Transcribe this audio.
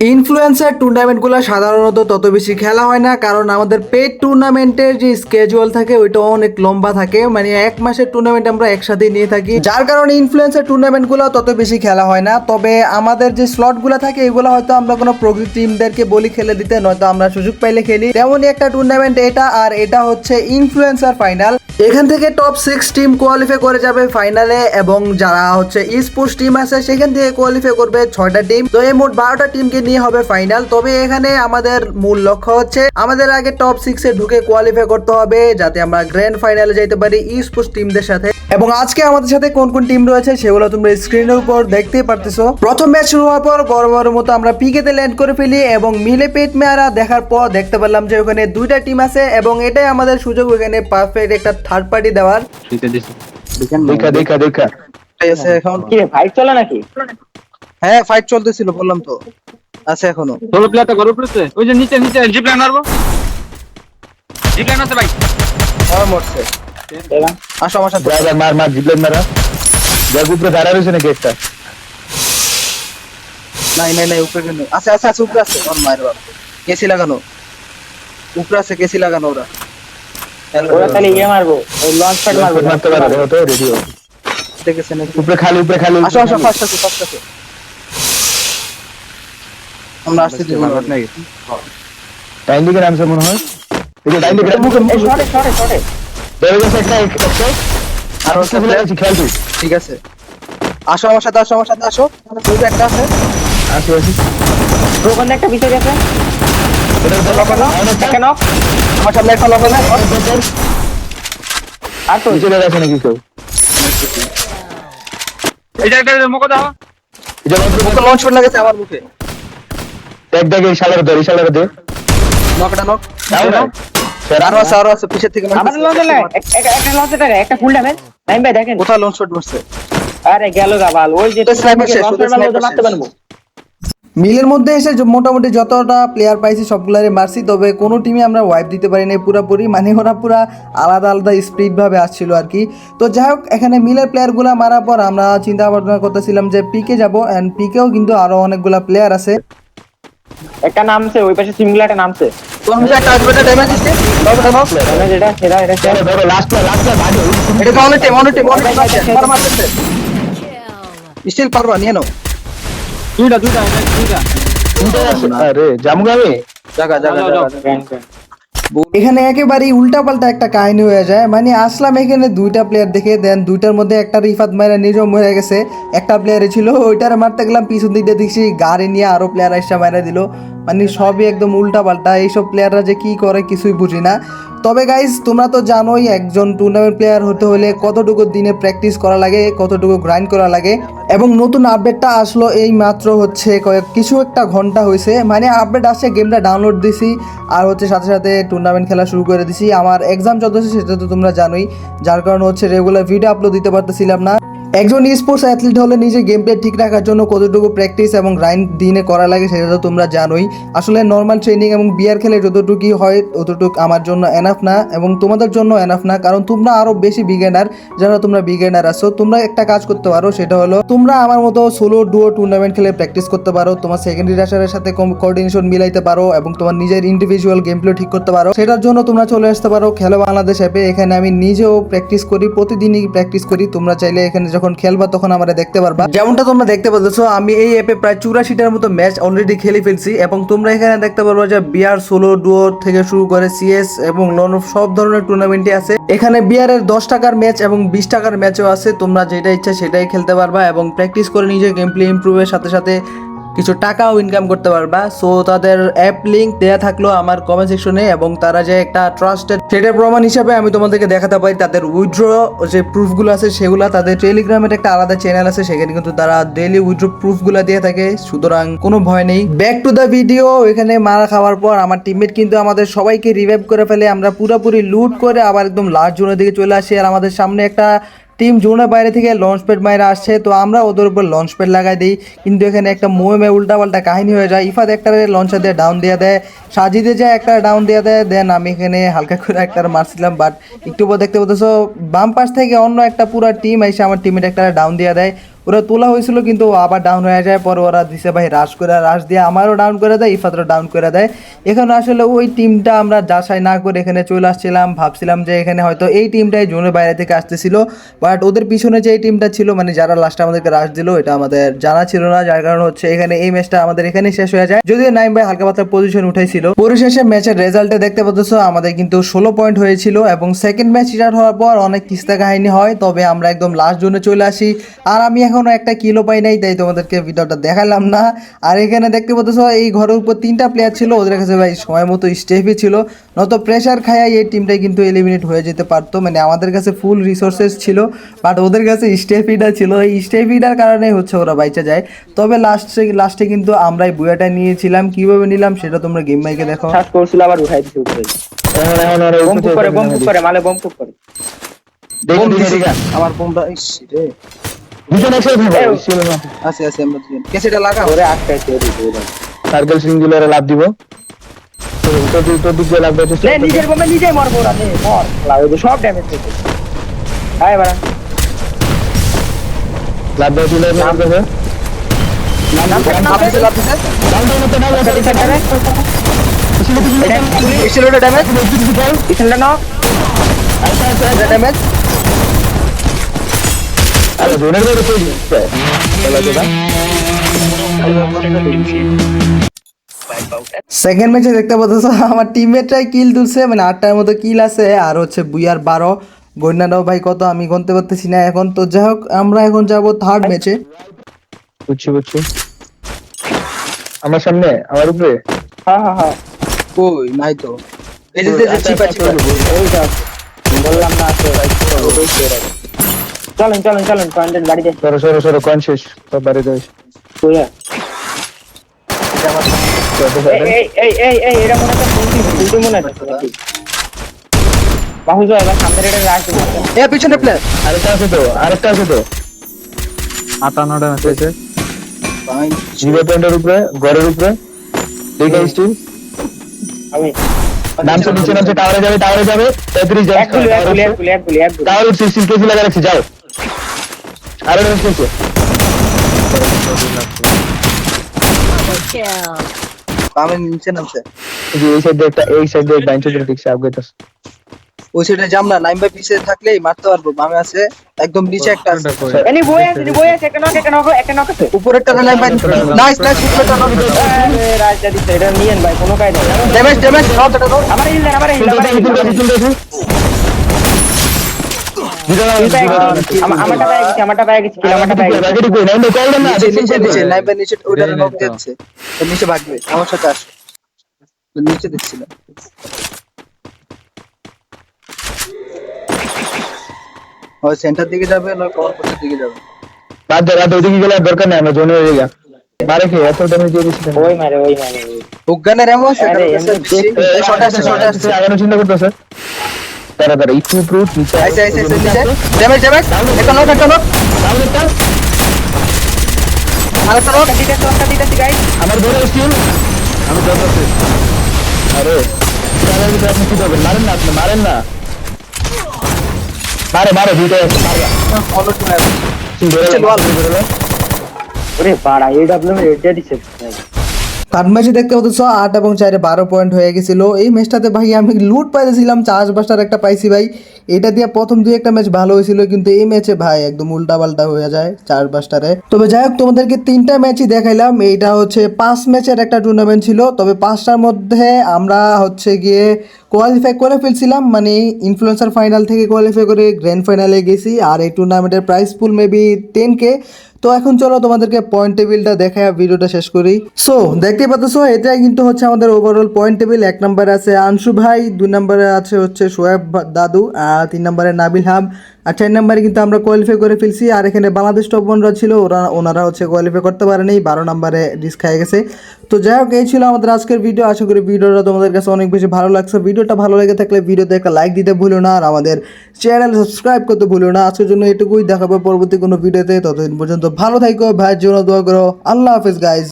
Influencer টুর্নামেন্টগুলো সাধারণত তত বেশি খেলা হয় না, কারণ আমাদের পেড টুর্নামেন্টের যে স্কেজুয়াল থাকে, ওইটা অনেক লম্বা থাকে। মানে এক মাসের টুর্নামেন্ট আমরা একসাথে নিয়ে থাকি। যার কারণে ইনফ্লুয়েন্সার টুর্নামেন্টগুলো তত বেশি খেলা হয় না। তবে আমাদের যে স্লটগুলো থাকে, এগুলো হয়তো আমরা কোনো প্রো টিমদেরকে বলি খেলে দিতে, নয়তো আমরা সুযোগ পাইলে খেলি। তেমনই একটা টুর্নামেন্ট এটা, আর এটা হচ্ছে ইনফ্লুয়েন্সার ফাইনাল এখান থেকে টপ সিক্স টিম কোয়ালিফাই করে যাবে ফাইনালে এবং যারা হচ্ছে স্পোর্টস টিম আছে, সেখান থেকে কোয়ালিফাই করবে ছয়টা টিম তো এই মোট বারোটা টিমকে নিয়ে হবে ফাইনাল তবে এখানে আমাদের মূল লক্ষ্য হচ্ছে আমাদের আগে টপ সিক্সে ঢুকে কোয়ালিফাই করতে হবে যাতে আমরা গ্র্যান্ড ফাইনালে যাইতে পারি স্পোর্টস টিমদের সাথে। এবং আজকে আমাদের সাথে কোন কোন টিম রয়েছে সেগুলো তোমরা স্ক্রিনের উপর দেখতেই পারতেছো। প্রথম ম্যাচ শুরু হওয়ার পর বড় বড় মতো আমরা পিকেতে ল্যান্ড করে ফেলি এবং মিলে পেট মেয়ারা দেখার পর দেখতে পারলাম যে ওখানে দুইটা টিম আছে এবং এটাই আমাদের সুযোগ ওখানে পারফেক্ট একটা থার্ড পার্টি দেওয়ার। দেখা দেখা দেখা এখন কি ফাইট চলে নাকি? হ্যাঁ ফাইট চলতেছিল বললাম তো। আছে এখনও। ষোলো প্লেয়ারটা ঘর উপরে ওই যে নিচে নিচে জিপ লাইন মারবো। জিপ লাইন আছে ভাই। আমার মরছে। এবার আসো আমার সাথে। ড্রাইভার মার মার জিপ লাইন মারা। দেখ উপরে দাঁড়া রয়েছে নাকি একটা? নাই নাই নাই উপরে নেই আছে আছে আছে উপরে আছে। ওর মায়ের বাপ। কেসি লাগানো। উপরে আছে কেসি লাগানো ওরা। ওরা তাহলে ইয়ে মারবো ওই লঞ্চ প্যাড মারবো। মারতে পারে তো রেডি দেখেছে নাকি উপরে খালি উপরে খালি আসো আসো ফার্স্ট আছে ফার্স্ট আছে আমরা আসছি দুজন নাকি ডাইন দিকে নামছে মনে হয়। এই যে ডাইন দিকে এই শর্টে শর্টে শর্টে ধরে গেছে একটা একটা আর হচ্ছে ফেলে গেছি তুই ঠিক আছে। আসো আমার সাথে আসো আমার সাথে আসো। দুটো একটা আছে। আসি আসি। ওখানে একটা বিষয় গেছে এটা তো লক না আমার সামনে একটা লোক আছে। আর তো চলে গেছে নাকি কেউ? এটা একটা মোকো দাও। এটা মুখে লঞ্চ করে লাগেছে আমার মুখে। দেখ দেখ এই শালার দে এই শালার দে নকটা নক আরও আছে আরও আছে পিছের থেকে আমার লঞ্চ লাগে একটা একটা লঞ্চ টাকা একটা ফুল ড্যামেজ নাইম ভাই দেখেন। কোথায় লঞ্চ শট মারছে? আরে গেল গাবাল ওই যে sniper শেষ, মারতে পারব। মিলের মধ্যে এসে মোটামুটি যতটা প্লেয়ার পাইছি সবগুলারে মারছি তবে কোনো টিমে আমরা ওয়াইপ দিতে পারি নাই পুরাপুরি। মানে ওরা পুরা আলাদা আলাদা স্পিড ভাবে আসছিল আর কি। তো যাই হোক এখানে মিলের প্লেয়ারগুলো মারার পর আমরা চিন্তা ভাবনা করতেছিলাম যে পিকে যাব অ্যান্ড পিকেও কিন্তু আরও অনেকগুলা প্লেয়ার আছে। একটা নামছে ওই পাশে সিঙ্গুলারটা নামছে। কোন ড্যামেজ দিছে নক ড্যামেজ এটা সেটা এটা ধরো ধরো লাস্ট লাস্ট ভাগে এটা টিম টিম মার মারতেছে স্টিল পারবা নিয়ে নাও। দুইটা দুইটা দুইটা। আরে জামু জায়গা জায়গা জায়গা এখানে একেবারেই উল্টাপাল্টা একটা কাহিনী হয়ে যায়। মানে আসলাম এখানে দুইটা প্লেয়ার দেখে দেন দুইটার মধ্যে একটা রিফাত মাইরা নিজম হয়ে গেছে। একটা প্লেয়ারে ছিল, ওইটার মারতে গেলাম, পিছন দিকটা দেখছি গাড়ি নিয়ে আরও প্লেয়ার এসে মারা দিল। মানে সবই একদম উল্টাপাল্টা, এইসব প্লেয়াররা যে কি করে কিছুই বুঝি না। তবে গাইজ তোমরা তো জানোই একজন টুর্নামেন্ট প্লেয়ার হতে হলে কতটুকু দিনে প্র্যাকটিস করা লাগে, কতটুকু গ্রাইন্ড করা লাগে। এবং নতুন আপডেটটা আসলো এই মাত্র হচ্ছে কয়েক, কিছু একটা ঘণ্টা হয়েছে মানে আপডেট আসছে গেমটা ডাউনলোড দিছি, আর হচ্ছে সাথে সাথে টুর্নামেন্ট খেলা শুরু করে দিছি। আমার এক্সাম চলতেছে সেটা তো তোমরা জানোই। যার কারণে হচ্ছে রেগুলার ভিডিও আপলোড দিতে পারতেছিলাম না। একজন স্পোর্টস অ্যাথলিট হলে নিজের গেম প্লে ঠিক রাখার জন্য কতটুকু প্র্যাকটিস এবং গ্রাইন্ড দিনে করা লাগে সেটা তো তোমরা জানোই। আসলে নর্মাল ট্রেনিং এবং বিয়ার খেলে যতটুকুই হয়, ততটুকু আমার জন্য এনাফ না এবং তোমাদের জন্য এনাফ না, কারণ তোমরা আরও বেশি বিগেনার যারা তোমরা বিগেনার আছো, তোমরা একটা কাজ করতে পারো, সেটা হলো তোমরা আমার মতো সোলো ডুও টুর্নামেন্ট খেলে প্র্যাকটিস করতে পারো, তোমার সেকেন্ডারি রাশারের সাথে কোঅর্ডিনেশন মিলাইতে পারো এবং তোমার নিজের ইন্ডিভিজুয়াল গেম প্লে ঠিক করতে পারো। সেটার জন্য তোমরা চলে আসতে পারো খেলো বাংলাদেশ অ্যাপে এখানে আমি নিজেও প্র্যাকটিস করি, প্রতিদিনই প্র্যাকটিস করি। তোমরা চাইলে এখানে যখন খেলবা তখন আমরা দেখতে পারবা। যেমনটা তোমরা দেখতে পাচ্ছ আমি এই অ্যাপে প্রায় চুরাশিটার মতো ম্যাচ অলরেডি খেলে ফেলছি এবং তোমরা এখানে দেখতে পারব যে বিয়ার সোলো ডুয়ো থেকে শুরু করে সিএস এবং লন অফ সব ধরনের টুর্নামেন্টই আছে। এখানে বিয়ারের দশ টাকার ম্যাচ এবং বিশ টাকার ম্যাচও আছে। তোমরা যেটা ইচ্ছা সেটাই খেলতে পারবা এবং প্র্যাকটিস করে নিজের গেম প্লে ইম্প্রুভের সাথে সাথে কিছু টাকাও ইনকাম করতে পারবা। সো তাদের অ্যাপ লিঙ্ক দেয়া থাকল আমার কমেন্ট সেকশনে এবং তারা যে একটা ট্রাস্টেড সেটার প্রমাণ হিসাবে আমি তোমাদেরকে দেখাতে পারি। তাদের উইথড্র যে প্রুফগুলো আছে, সেগুলো তাদের টেলিগ্রামের একটা আলাদা চ্যানেল আছে। সেখানে কিন্তু তারা ডেলি উইথড্র প্রুফগুলো দিয়ে থাকে। সুতরাং কোনো ভয় নেই। ব্যাক টু দ্য ভিডিও এখানে মারা খাওয়ার পর আমার টিমমেট কিন্তু আমাদের সবাইকে রিভাইভ করে ফেলে। আমরা পুরোপুরি লুট করে আবার একদম লাস্ট জোনের দিকে চলে আসি। আর আমাদের সামনে একটা টিম জোনের বাইরে থেকে লঞ্চ প্যাড মায়েরা আসছে। তো আমরা ওদের উপর লঞ্চ প্যাড লাগাই দিই। কিন্তু এখানে একটা মোয়ে উল্টা পাল্টা কাহিনী হয়ে যায়। ইফাদ একটা লঞ্চার দিয়ে ডাউন দিয়ে দেয়। সাজিদে যায় একটা ডাউন দিয়ে দেয়। দেন আমি এখানে হালকা করে একটা মারছিলাম বাট একটু পর দেখতে পাচ্ছ, বাম পাশ থেকে অন্য একটা পুরো টিম এসে আমার টিমের একটা ডাউন দিয়ে দেয়। ওরা তোলা হয়েছিল কিন্তু আবার ডাউন হয়ে যায়, পরে ওরা দিছে, ভাই রাশ করে রাশ দিয়ে আমারও ডাউন করে দেয়, ইফাতরও ডাউন করে দেয়। এখানে আসলে ওই টিমটা আমরা যাচাই না করে এখানে চলে আসছিলাম, ভাবছিলাম যে এখানে হয়তো এই টিমটাই জোনের বাইরে থেকে আসতেছিল বাট ওদের পিছনে যে এই টিমটা ছিল মানে যারা লাস্টে আমাদেরকে রাশ দিল, এটা আমাদের জানা ছিল না, যার কারণে হচ্ছে এখানে এই ম্যাচটা আমাদের এখানেই শেষ হয়ে যায়। যদিও নাইম ভাই হালকা পাতলা পজিশন উঠাইছিল। পরিশেষে ম্যাচের রেজাল্টে দেখতে পাচ্ছ, আমাদের কিন্তু ষোলো পয়েন্ট হয়েছিল এবং সেকেন্ড ম্যাচ স্টার্ট হওয়ার পর অনেক কিস্তা কাহিনী হয়, তবে আমরা একদম লাস্ট জোনে চলে আসি। আর আমি এখনও একটা কিলো পাই নাই তাই তোমাদেরকে ভিডিওটা দেখালাম না। আর এখানে দেখতে পাচ্ছ এই ঘরের উপর তিনটা প্লেয়ার ছিল ওদের কাছে ভাই সময় মতো স্টেপই ছিল। নত প্রেশার খায় এই টিমটাই কিন্তু এলিমিনেট হয়ে যেতে পারতো মানে আমাদের কাছে ফুল রিসোর্সেস ছিল বাট ওদের কাছে স্টেফিটা ছিল। এই স্টেফিটার কারণে হচ্ছে ওরা বাইচা যায়। তবে লাস্টে লাস্টে কিন্তু আমরাই বুয়াটা নিয়েছিলাম কীভাবে নিলাম সেটা তোমরা গেম মাইকে দেখো। শ্বাস করছিল আবার উঠাই দিছে উপরে। এখন এখন ওরা করে করে মালে করে। আমার ইস রে। দুজন ছিল না আছে আছে আমরা দুজন। কেসেটা লাগা ওরে আটকাইছে ওরে ওরে সার্কেল সিং লাভ দিব। তো তোর দিক দিক দিয়ে লাগবে নে নিজের বোমে নিজেই মরবো ওরা নে মর। শালা, সব ড্যামেজ হয়েছে আয় বাড়া। লাভ দিয়ে দিলে লাভ দেবে। নাম থেকে নাম থেকে লাভ দিয়ে মতো না লাভ দিয়ে সেন্টারে এটা পুলিশ এক্সেলেটর ড্যামেজ পিছনটা নাও ড্যামেজ আরে জোনের বাইরে কই দিচ্ছে চলো তো সেকেন্ড ম্যাচে দেখতে পাচ্ছ আমার টিমমেটরাই কিল তুলছে মানে আটটার মতো কিল আছে আর হচ্ছে বুইয়ার বারো। গন্যাটাও ভাই কত আমি গনতে পারতেছি না এখন। তো যাই হোক আমরা এখন যাব থার্ড ম্যাচে বুঝছি বুঝছি। আমার সামনে আমার উপরে। হ্যাঁ হ্যাঁ হ্যাঁ। কই নাই তো। এই যে আচ্ছা, চিপা আচ্ছা, চিপা। ওইটা বললাম না আছে চলেন চলেন চলেন কন্টেন্ট গাড়িতে সরো সরো সরো কয়েন শেষ সব বাড়ি যাবে কইয়া এই এই এই এই এটা মনে হচ্ছে ফুলটি ফুলটি মনে হচ্ছে বাহুজ এবার এটা রাখ এ পিছনে প্লেয়ার আরেকটা আছে তো আরেকটা আছে তো হয়েছে জিরো পয়েন্টের উপরে ঘরের উপরে দেখে স্টিল আমি নামছে নিচে নামছে টাওয়ারে যাবে টাওয়ারে যাবে তেত্রিশ এক গুলি এক গুলি এক গুলি এক গুলি এক গুলি টাওয়ার উঠছে স্টিল কেসি লাগা রাখছি যাও আরও ড্যামেজ করছে আমি নিচে নামছে। এই এই সাইডে একটা এই সাইডে বাইন চলে ঠিকছে আপগ্রেড ওই সাইডে যাম না নাইম ভাই পিছে থাকলেই মারতে পারব বামে আছে একদম নিচে একটা আছে। এনি বই আছে এনি বই আছে? একটা নক একটা নক একটা নক আছে? উপরেরটা নাইম ভাই নাইস নাইস উপরেরটা আরে রাজা দিছে এটা নিয়েন ভাই কোনো কাজ নেই। ড্যামেজ ড্যামেজ নট এটা আমার হিল আমার হিল আমার হিল আমারটা পায়ে গেছি আমারটা পায়ে গেছি কিল আমারটা পায়ে গেছি নিচে ভাগবে আমার সাথে আস নিচে দিচ্ছিলাম ওই সেন্টার দিকে যাবে না কভার পোস্টের দিকে যাবে বাদ দে বাদ ওদিকে গেলে আর দরকার নেই আমরা জোনে হয়ে গেলাম মারে খেয়ে এত ড্যামেজ দিয়ে দিচ্ছি ওই মারে ওই মারে ওই। উগানের এমন আছে এমনি দেখতে- শর্ট আছে শর্ট আছে আগানো চিন্তা করতেছে? তারা তারা একটু উপরে নিচে আইসে আইসে আইসে নিচে। ড্যামেজ ড্যামেজ একটা নক একটা নক আরেকটা নক দিতেছি একটা দিতেছি গাইস আমার ধরে স্টিল আমি ধরতেছি আরে তাহলে কিন্তু আপনি কি করবেন? মারেন না আপনি মারেন না। মারে মারে দুইটাই আছে মারবা ফলো টু হ্যাভ তুমি ধরে ওরে বাড়া এডব্লিউ দিছে থার্ড ম্যাচে দেখতে পাচ্ছ আট এবং চারে বারো পয়েন্ট হয়ে গেছিল। এই ম্যাচটাতে ভাই আমি লুট পাইতেছিলাম চার্জ একটা পাইছি ভাই। এটা দিয়ে প্রথম দুই একটা ম্যাচ ভালো হয়েছিল, কিন্তু এই ম্যাচে ভাই একদম উল্টা পাল্টা হয়ে যায় চার্জ তবে যাই হোক, তোমাদেরকে তিনটা ম্যাচই দেখাইলাম। এইটা হচ্ছে পাঁচ ম্যাচের একটা টুর্নামেন্ট ছিল। তবে পাঁচটার মধ্যে আমরা হচ্ছে গিয়ে কোয়ালিফাই করে ফেলছিলাম। মানে ইনফ্লুয়েন্সার ফাইনাল থেকে কোয়ালিফাই করে গ্র্যান্ড ফাইনালে গেছি। আর এই টুর্নামেন্টের prize pool maybe ten K তো এখন চলো তোমাদেরকে পয়েন্ট টেবিলটা দেখায় ভিডিওটা শেষ করি। সো দেখতে পাচ্ছ এটাই কিন্তু হচ্ছে আমাদের ওভারঅল পয়েন্ট টেবিল এক নম্বরে আছে আনসু ভাই, দুই নম্বরে আছে হচ্ছে সোয়েব দাদু, আর তিন নম্বরে নাবিল হাব আর চার নম্বরে কিন্তু আমরা কোয়ালিফাই করে ফেলছি। আর এখানে বাংলাদেশ টপ ওয়ানরা ছিল, ওরা, ওনারা হচ্ছে কোয়ালিফাই করতে পারেনি, বারো নম্বরে রিস্ক খাই গেছে। তো যাই হোক, এই ছিল আমাদের আজকের ভিডিও আশা করি ভিডিওটা তোমাদের কাছে অনেক বেশি ভালো লাগছে। ভিডিওটা ভালো লেগে থাকলে ভিডিওতে একটা লাইক দিতে ভুলো না, আর আমাদের চ্যানেল সাবস্ক্রাইব করতে ভুলো না। আজকের জন্য এটুকুই, দেখাবো পরবর্তী কোনো ভিডিওতে ততদিন পর্যন্ত ভালো থাকো, ভাইয়ের জন্য দোয়া করো। আল্লাহ হাফেজ গাইজ